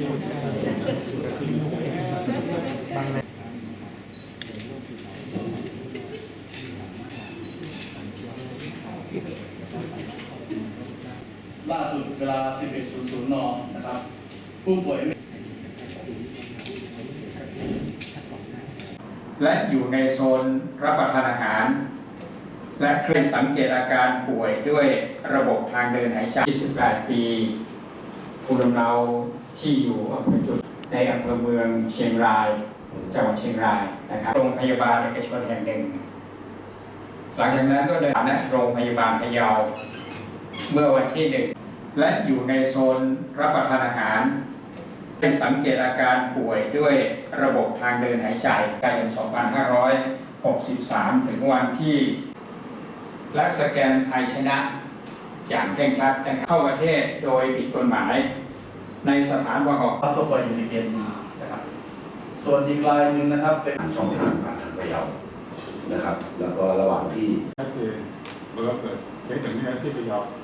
ล่าสุดเวลา 11.00 น นะครับ ผู้ป่วยและอยู่ในโซนรับประทานอาหาร และเคยสังเกตอาการป่วยด้วยระบบทางเดินหายใจ28ปี ภูมิลำเนาที่อยู่อำเภอจุดในอำเภอเมืองเชียงราย จังหวัดเชียงรายนะครับ โรงพยาบาลเอกชนแห่งหนึ่ง หลังจากนั้นก็เดินนะโรงพยาบาลพะเยา เมื่อวันที่หนึ่งและอยู่ในโซนรับประทานอาหารได้สังเกตอาการป่วยด้วยระบบทางเดินหายใจกัน2563 ถึงวันที่ และสแกนไทยชนะ อย่างเคร่งครัดนะครับเข้าประเทศโดยผิดกฎหมาย ในสถานประกอบพักเข้าไปอยู่ในเกณฑ์ดีนะครับ ส่วนอีกรายหนึ่งนะครับเป็นช่องทางผ่านทางพะเยานะครับ แล้วก็ระหว่างที่ชัดเจนเมื่อเกิดเคสแบบนี้ที่พะเยา